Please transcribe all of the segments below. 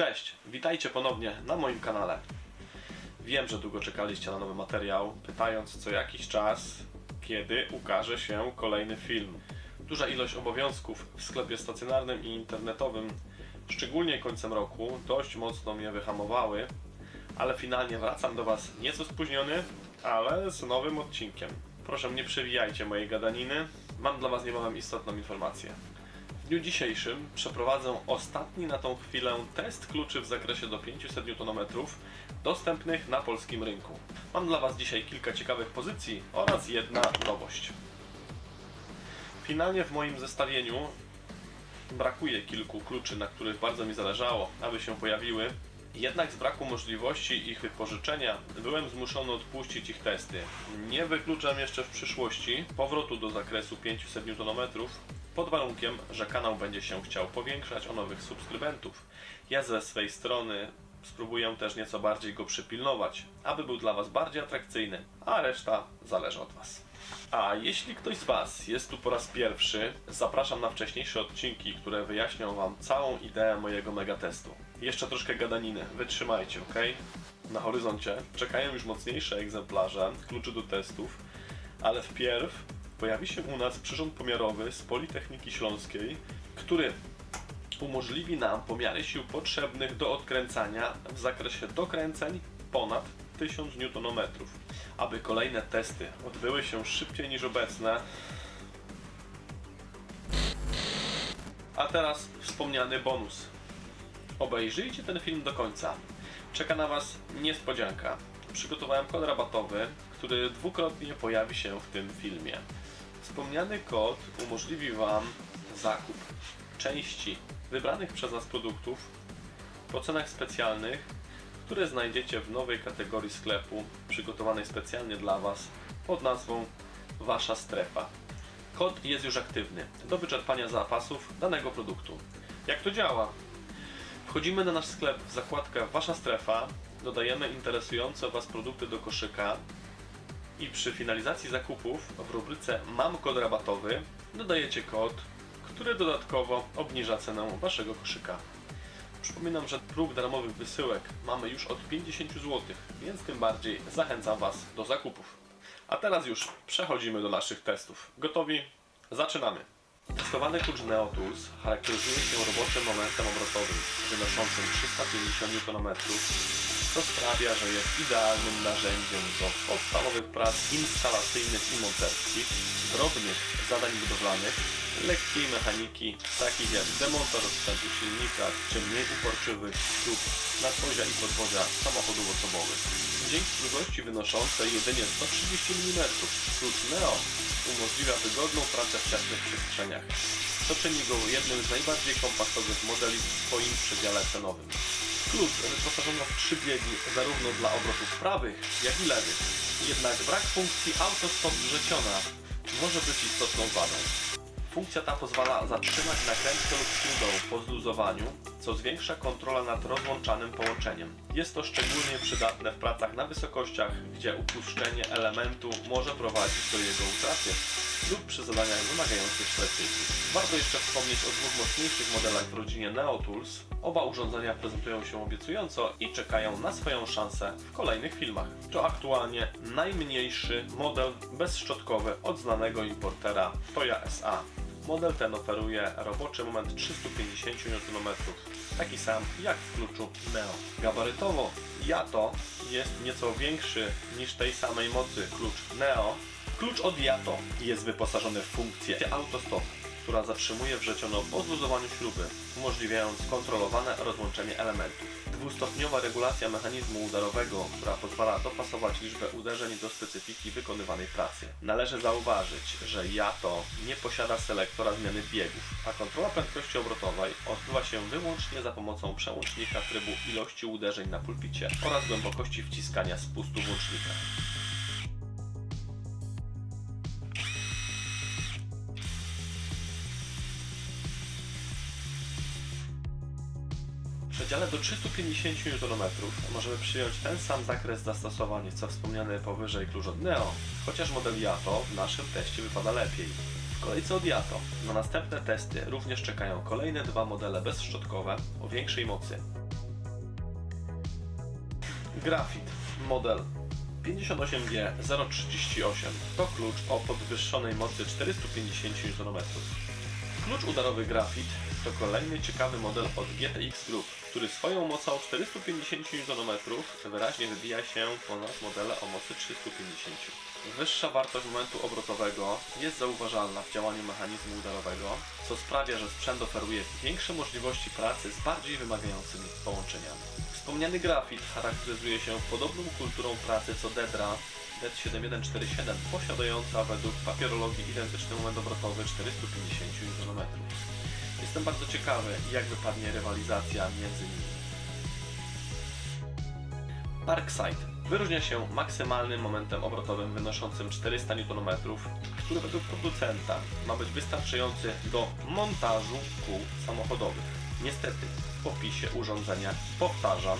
Cześć, witajcie ponownie na moim kanale. Wiem, że długo czekaliście na nowy materiał, pytając co jakiś czas, kiedy ukaże się kolejny film. Duża ilość obowiązków w sklepie stacjonarnym i internetowym, szczególnie końcem roku, dość mocno mnie wyhamowały, ale finalnie wracam do Was nieco spóźniony, ale z nowym odcinkiem. Proszę nie przewijajcie mojej gadaniny, mam dla Was niebawem istotną informację. Dniu dzisiejszym przeprowadzę ostatni na tą chwilę test kluczy w zakresie do 500 Nm dostępnych na polskim rynku. Mam dla Was dzisiaj kilka ciekawych pozycji oraz jedna nowość. Finalnie w moim zestawieniu brakuje kilku kluczy, na których bardzo mi zależało, aby się pojawiły. Jednak z braku możliwości ich wypożyczenia byłem zmuszony odpuścić ich testy. Nie wykluczam jeszcze w przyszłości powrotu do zakresu 500 Nm pod warunkiem, że kanał będzie się chciał powiększać o nowych subskrybentów. Ja ze swej strony spróbuję też nieco bardziej go przypilnować, aby był dla Was bardziej atrakcyjny, a reszta zależy od Was. A jeśli ktoś z Was jest tu po raz pierwszy, zapraszam na wcześniejsze odcinki, które wyjaśnią Wam całą ideę mojego megatestu. Jeszcze troszkę gadaniny, wytrzymajcie, ok? Na horyzoncie czekają już mocniejsze egzemplarze kluczy do testów, ale wpierw pojawi się u nas przyrząd pomiarowy z Politechniki Śląskiej, który umożliwi nam pomiary sił potrzebnych do odkręcania w zakresie dokręceń ponad 1000 Nm. Aby kolejne testy odbyły się szybciej niż obecne. A teraz wspomniany bonus. Obejrzyjcie ten film do końca. Czeka na Was niespodzianka. Przygotowałem kod rabatowy, który dwukrotnie pojawi się w tym filmie. Wspomniany kod umożliwi Wam zakup części wybranych przez nas produktów po cenach specjalnych, które znajdziecie w nowej kategorii sklepu przygotowanej specjalnie dla Was pod nazwą Wasza strefa. Kod jest już aktywny do wyczerpania zapasów danego produktu. Jak to działa? Wchodzimy na nasz sklep w zakładkę Wasza strefa, dodajemy interesujące Was produkty do koszyka i przy finalizacji zakupów w rubryce Mam kod rabatowy dodajecie kod, który dodatkowo obniża cenę Waszego koszyka. Przypominam, że próg darmowych wysyłek mamy już od 50 zł, więc tym bardziej zachęcam Was do zakupów. A teraz już przechodzimy do naszych testów. Gotowi? Zaczynamy! Testowany klucz NeoTools charakteryzuje się roboczym momentem obrotowym wynoszącym 350 Nm, co sprawia, że jest idealnym narzędziem do podstawowych prac instalacyjnych i monterskich, drobnych zadań budowlanych, lekkiej mechaniki, takich jak demontaż odstępu silnika, czy mniej uporczywych prób nadwozia i podwozia samochodów osobowych. Dzięki długości wynoszącej jedynie 130 mm, klucz Neo umożliwia wygodną pracę w ciasnych przestrzeniach, co czyni go jednym z najbardziej kompaktowych modeli w swoim przedziale cenowym. Klucz wyposażono w trzy biegi zarówno dla obrotów prawych, jak i lewych. Jednak brak funkcji Auto Stop wrzeciona może być istotną wadą. Funkcja ta pozwala zatrzymać nakrętkę lub śrubę po zluzowaniu, co zwiększa kontrolę nad rozłączanym połączeniem. Jest to szczególnie przydatne w pracach na wysokościach, gdzie upuszczenie elementu może prowadzić do jego utraty lub przy zadaniach wymagających precyzji. Warto jeszcze wspomnieć o dwóch mocniejszych modelach w rodzinie NeoTools. Oba urządzenia prezentują się obiecująco i czekają na swoją szansę w kolejnych filmach. To aktualnie najmniejszy model bezszczotkowy od znanego importera Toya SA. Model ten oferuje roboczy moment 350 Nm, taki sam jak w kluczu Neo. Gabarytowo Yato jest nieco większy niż tej samej mocy klucz Neo. Klucz od Yato jest wyposażony w funkcję autostop, która zatrzymuje wrzeciono po zluzowaniu śruby, umożliwiając kontrolowane rozłączenie elementów. Dwustopniowa regulacja mechanizmu udarowego, która pozwala dopasować liczbę uderzeń do specyfiki wykonywanej pracy. Należy zauważyć, że Yato nie posiada selektora zmiany biegów, a kontrola prędkości obrotowej odbywa się wyłącznie za pomocą przełącznika trybu ilości uderzeń na pulpicie oraz głębokości wciskania spustu włącznika. Przedziale do 350 Nm możemy przyjąć ten sam zakres zastosowań co wspomniany powyżej klucz od Neo, chociaż model Yato w naszym teście wypada lepiej. W kolejce od Yato na następne testy również czekają kolejne dwa modele bezszczotkowe o większej mocy. Grafit model 58G038 to klucz o podwyższonej mocy 450 Nm. Klucz udarowy Grafit to kolejny ciekawy model od GTX Group, który swoją mocą 450 Nm wyraźnie wybija się ponad modele o mocy 350. Wyższa wartość momentu obrotowego jest zauważalna w działaniu mechanizmu udarowego, co sprawia, że sprzęt oferuje większe możliwości pracy z bardziej wymagającymi połączeniami. Wspomniany grafit charakteryzuje się podobną kulturą pracy co Dedra DED7147, posiadająca według papierologii identyczny moment obrotowy 450 Nm. Jestem bardzo ciekawy, jak wypadnie rywalizacja między nimi. Parkside wyróżnia się maksymalnym momentem obrotowym wynoszącym 400 Nm, który według producenta ma być wystarczający do montażu kół samochodowych. Niestety, w opisie urządzenia, powtarzam,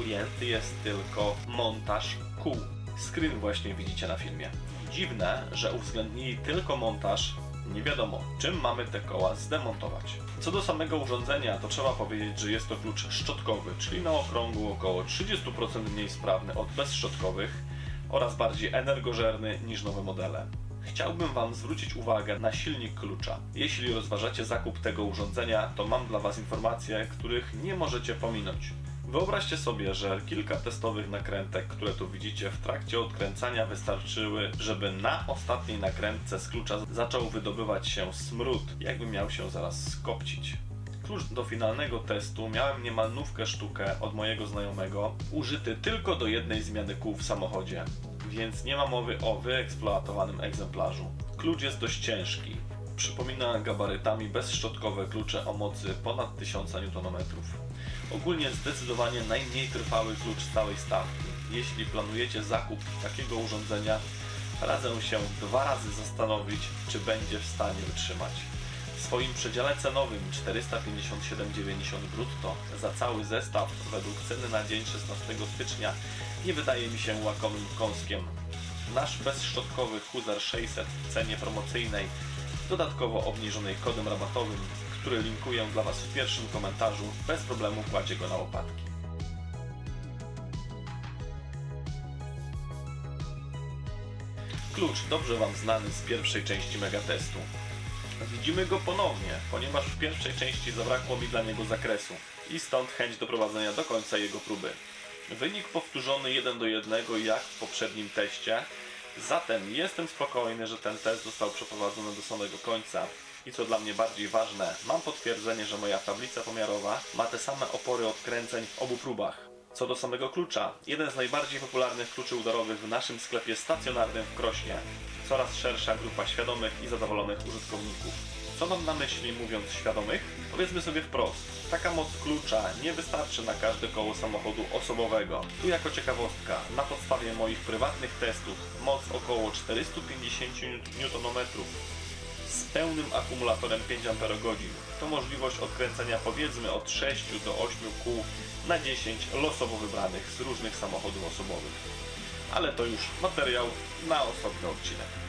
ujęty jest tylko montaż kół. Screen właśnie widzicie na filmie. Dziwne, że uwzględnili tylko montaż nie wiadomo, czym mamy te koła zdemontować. Co do samego urządzenia, to trzeba powiedzieć, że jest to klucz szczotkowy, czyli na okrągło około 30% mniej sprawny od bezszczotkowych oraz bardziej energożerny niż nowe modele. Chciałbym Wam zwrócić uwagę na silnik klucza. Jeśli rozważacie zakup tego urządzenia, to mam dla Was informacje, których nie możecie pominąć. Wyobraźcie sobie, że kilka testowych nakrętek, które tu widzicie w trakcie odkręcania wystarczyły, żeby na ostatniej nakrętce z klucza zaczął wydobywać się smród, jakby miał się zaraz skopcić. Klucz do finalnego testu miałem niemal nówkę sztukę od mojego znajomego, użyty tylko do jednej zmiany kół w samochodzie, więc nie ma mowy o wyeksploatowanym egzemplarzu. Klucz jest dość ciężki. Przypomina gabarytami bezszczotkowe klucze o mocy ponad 1000 Nm. Ogólnie zdecydowanie najmniej trwały klucz z całej stawki. Jeśli planujecie zakup takiego urządzenia, radzę się dwa razy zastanowić, czy będzie w stanie wytrzymać. W swoim przedziale cenowym 457,90 brutto za cały zestaw według ceny na dzień 16 stycznia nie wydaje mi się łakomym kąskiem. Nasz bezszczotkowy Huzar 600 w cenie promocyjnej, dodatkowo obniżonej kodem rabatowym, który linkuję dla Was w pierwszym komentarzu, bez problemu kładzie go na łopatki. Klucz dobrze Wam znany z pierwszej części megatestu. Widzimy go ponownie, ponieważ w pierwszej części zabrakło mi dla niego zakresu i stąd chęć doprowadzenia do końca jego próby. Wynik powtórzony 1 do 1 jak w poprzednim teście, zatem jestem spokojny, że ten test został przeprowadzony do samego końca. I co dla mnie bardziej ważne, mam potwierdzenie, że moja tablica pomiarowa ma te same opory odkręceń w obu próbach. Co do samego klucza, jeden z najbardziej popularnych kluczy udarowych w naszym sklepie stacjonarnym w Krośnie. Coraz szersza grupa świadomych i zadowolonych użytkowników. Co mam na myśli mówiąc świadomych? Powiedzmy sobie wprost, taka moc klucza nie wystarczy na każde koło samochodu osobowego. Tu jako ciekawostka, na podstawie moich prywatnych testów, moc około 450 Nm z pełnym akumulatorem 5 Ah to możliwość odkręcenia powiedzmy od 6 do 8 kół na 10 losowo wybranych z różnych samochodów osobowych. Ale to już materiał na osobny odcinek.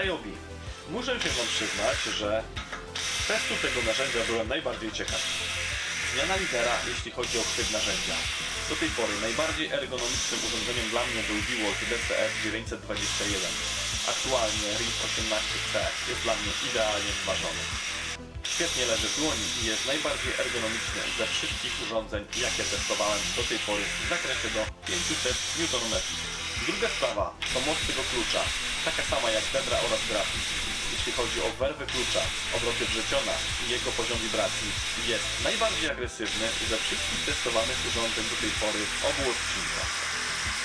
Rajobi. Muszę się Wam przyznać, że z testu tego narzędzia byłem najbardziej ciekaw. Zmiana lidera, jeśli chodzi o chwyt narzędzia. Do tej pory najbardziej ergonomicznym urządzeniem dla mnie był Biwok DCF 921. Aktualnie RIF 18C jest dla mnie idealnie zważony. Świetnie leży w dłoni i jest najbardziej ergonomiczny ze wszystkich urządzeń, jakie testowałem do tej pory w zakresie do 500 Nm. Druga sprawa to moc tego klucza, taka sama jak Dedra oraz Grafis. Jeśli chodzi o werwę klucza, obroty wrzeciona i jego poziom wibracji, jest najbardziej agresywny ze wszystkich testowanych urządzeń do tej pory obu odcinkach.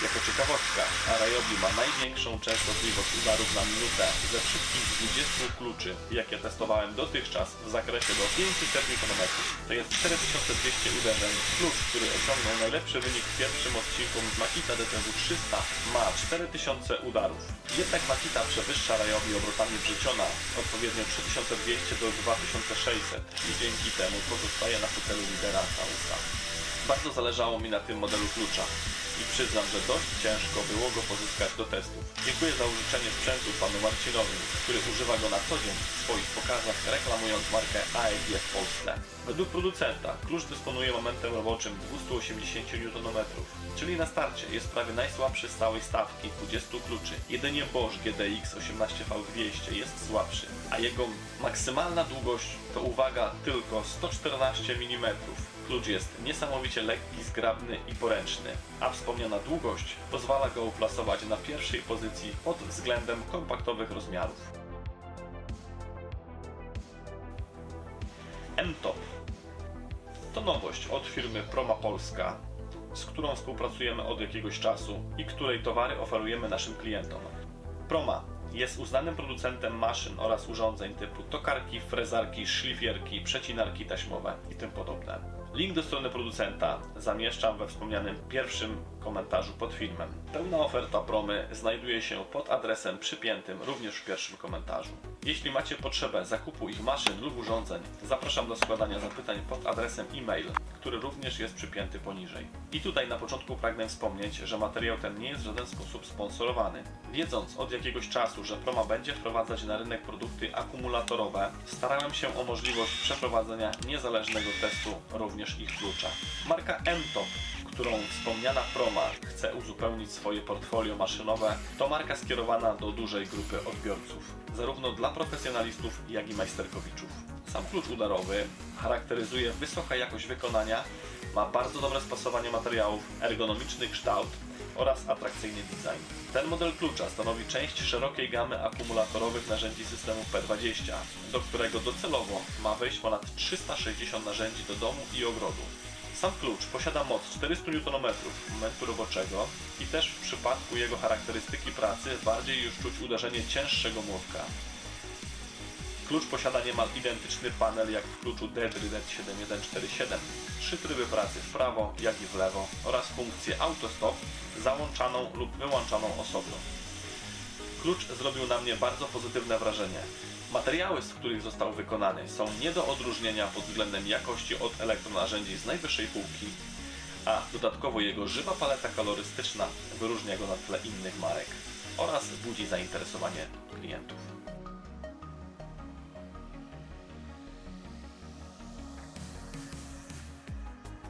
Jako ciekawostka, Arayobi ma największą częstotliwość udarów na minutę ze wszystkich 20 kluczy, jakie testowałem dotychczas w zakresie do 500 Nm. To jest 4200 uderzeń. Klucz, który osiągnął najlepszy wynik w pierwszym odcinku z Makita DTW 300 ma 4000 udarów. Jednak Makita przewyższa Rayobi obrotami wrzuciona odpowiednio 3200 do 2600 i dzięki temu pozostaje na fotelu lidera Tausa. Bardzo zależało mi na tym modelu klucza i przyznam, że dość ciężko było go pozyskać do testów. Dziękuję za użyczenie sprzętu panu Marcinowi, który używa go na co dzień w swoich pokazach, reklamując markę AEG w Polsce. Według producenta klucz dysponuje momentem roboczym 280 Nm, czyli na starcie jest prawie najsłabszy z całej stawki 20 kluczy. Jedynie Bosch GDX 18V200 jest słabszy, a jego maksymalna długość to uwaga tylko 114 mm. Klucz jest niesamowicie lekki, zgrabny i poręczny, a wspomniana długość pozwala go uplasować na pierwszej pozycji pod względem kompaktowych rozmiarów. M-Top to nowość od firmy Proma Polska, z którą współpracujemy od jakiegoś czasu i której towary oferujemy naszym klientom. Proma jest uznanym producentem maszyn oraz urządzeń typu tokarki, frezarki, szlifierki, przecinarki taśmowe i tym podobne. Link do strony producenta zamieszczam we wspomnianym pierwszym komentarzu pod filmem. Pełna oferta promy znajduje się pod adresem przypiętym również w pierwszym komentarzu. Jeśli macie potrzebę zakupu ich maszyn lub urządzeń, zapraszam do składania zapytań pod adresem e-mail, który również jest przypięty poniżej. I tutaj na początku pragnę wspomnieć, że materiał ten nie jest w żaden sposób sponsorowany. Wiedząc od jakiegoś czasu, że Proma będzie wprowadzać na rynek produkty akumulatorowe, starałem się o możliwość przeprowadzenia niezależnego testu również ich klucza. Marka M-Top którą wspomniana Proma chce uzupełnić swoje portfolio maszynowe, to marka skierowana do dużej grupy odbiorców, zarówno dla profesjonalistów, jak i majsterkowiczów. Sam klucz udarowy charakteryzuje wysoka jakość wykonania, ma bardzo dobre spasowanie materiałów, ergonomiczny kształt oraz atrakcyjny design. Ten model klucza stanowi część szerokiej gamy akumulatorowych narzędzi systemu P20, do którego docelowo ma wejść ponad 360 narzędzi do domu i ogrodu. Sam klucz posiada moc 400 Nm momentu roboczego i też w przypadku jego charakterystyki pracy bardziej już czuć uderzenie cięższego młotka. Klucz posiada niemal identyczny panel jak w kluczu Dedry DED7147, trzy tryby pracy w prawo jak i w lewo oraz funkcję autostop załączaną lub wyłączaną osobno. Klucz zrobił na mnie bardzo pozytywne wrażenie. Materiały, z których został wykonany, są nie do odróżnienia pod względem jakości od elektronarzędzi z najwyższej półki, a dodatkowo jego żywa paleta kolorystyczna wyróżnia go na tle innych marek oraz budzi zainteresowanie klientów.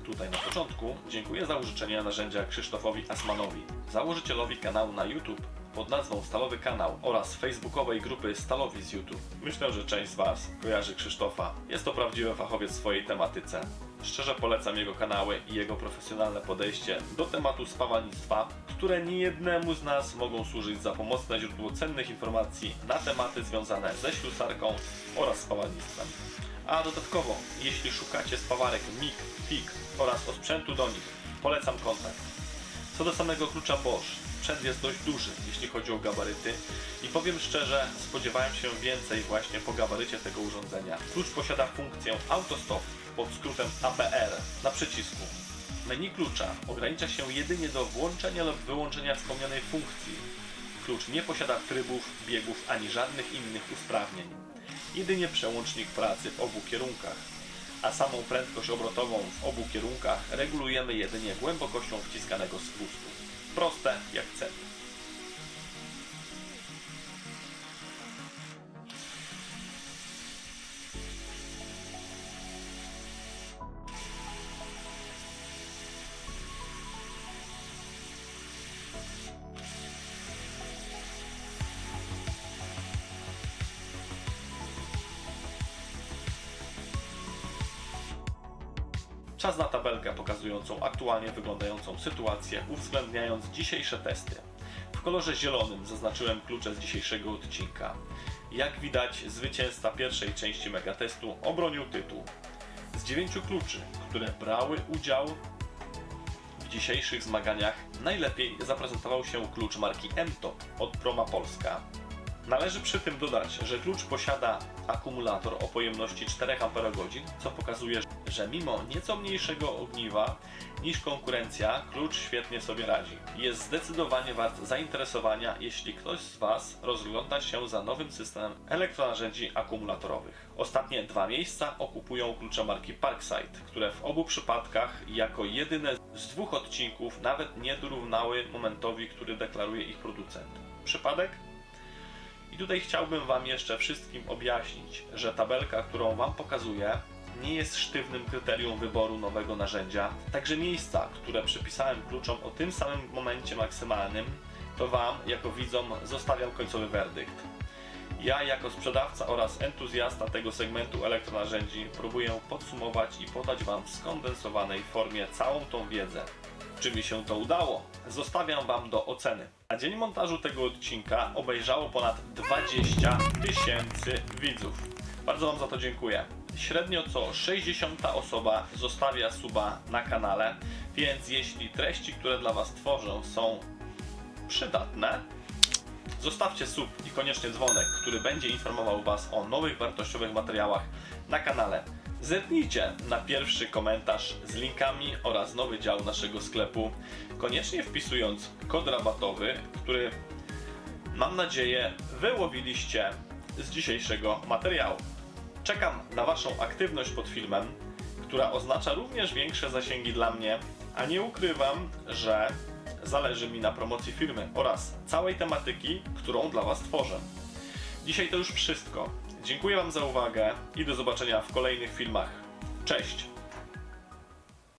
Tutaj na początku dziękuję za użyczenie narzędzia Krzysztofowi Asmanowi, założycielowi kanału na YouTube pod nazwą Stalowy Kanał oraz facebookowej grupy Stalowi z YouTube. Myślę, że część z Was kojarzy Krzysztofa. Jest to prawdziwy fachowiec w swojej tematyce. Szczerze polecam jego kanały i jego profesjonalne podejście do tematu spawalnictwa, które niejednemu z nas mogą służyć za pomocne źródło cennych informacji na tematy związane ze ślusarką oraz spawalnictwem. A dodatkowo, jeśli szukacie spawarek MIG, FIG oraz osprzętu do nich, polecam kontakt. Co do samego klucza Bosch, sprzęt jest dość duży, jeśli chodzi o gabaryty i powiem szczerze, spodziewałem się więcej właśnie po gabarycie tego urządzenia. Klucz posiada funkcję autostop pod skrótem APR na przycisku. Menu klucza ogranicza się jedynie do włączenia lub wyłączenia wspomnianej funkcji. Klucz nie posiada trybów, biegów ani żadnych innych usprawnień. Jedynie przełącznik pracy w obu kierunkach a samą prędkość obrotową w obu kierunkach regulujemy jedynie głębokością wciskanego spustu. Proste jak cel. Czas na tabelkę pokazującą aktualnie wyglądającą sytuację, uwzględniając dzisiejsze testy. W kolorze zielonym zaznaczyłem klucze z dzisiejszego odcinka. Jak widać, zwycięzca pierwszej części megatestu obronił tytuł. Z dziewięciu kluczy, które brały udział w dzisiejszych zmaganiach najlepiej zaprezentował się klucz marki M-Top od Proma Polska. Należy przy tym dodać, że klucz posiada akumulator o pojemności 4 Ah, co pokazuje, że mimo nieco mniejszego ogniwa niż konkurencja, klucz świetnie sobie radzi. Jest zdecydowanie wart zainteresowania, jeśli ktoś z Was rozgląda się za nowym systemem elektronarzędzi akumulatorowych. Ostatnie dwa miejsca okupują klucze marki Parkside, które w obu przypadkach jako jedyne z dwóch odcinków nawet nie dorównały momentowi, który deklaruje ich producent. Przypadek? I tutaj chciałbym Wam jeszcze wszystkim objaśnić, że tabelka, którą Wam pokazuję, nie jest sztywnym kryterium wyboru nowego narzędzia. Także miejsca, które przypisałem kluczom o tym samym momencie maksymalnym, to Wam, jako widzom, zostawiam końcowy werdykt. Ja, jako sprzedawca oraz entuzjasta tego segmentu elektronarzędzi, próbuję podsumować i podać Wam w skondensowanej formie całą tą wiedzę. Czy mi się to udało? Zostawiam Wam do oceny. A dzień montażu tego odcinka obejrzało ponad 20 tysięcy widzów. Bardzo Wam za to dziękuję. Średnio co 60 osoba zostawia suba na kanale, więc jeśli treści, które dla Was tworzę są przydatne, zostawcie sub i koniecznie dzwonek, który będzie informował Was o nowych wartościowych materiałach na kanale. Zerknijcie na pierwszy komentarz z linkami oraz nowy dział naszego sklepu, koniecznie wpisując kod rabatowy, który mam nadzieję wyłowiliście z dzisiejszego materiału. Czekam na Waszą aktywność pod filmem, która oznacza również większe zasięgi dla mnie, a nie ukrywam, że zależy mi na promocji firmy oraz całej tematyki, którą dla Was tworzę. Dzisiaj to już wszystko. Dziękuję Wam za uwagę i do zobaczenia w kolejnych filmach. Cześć!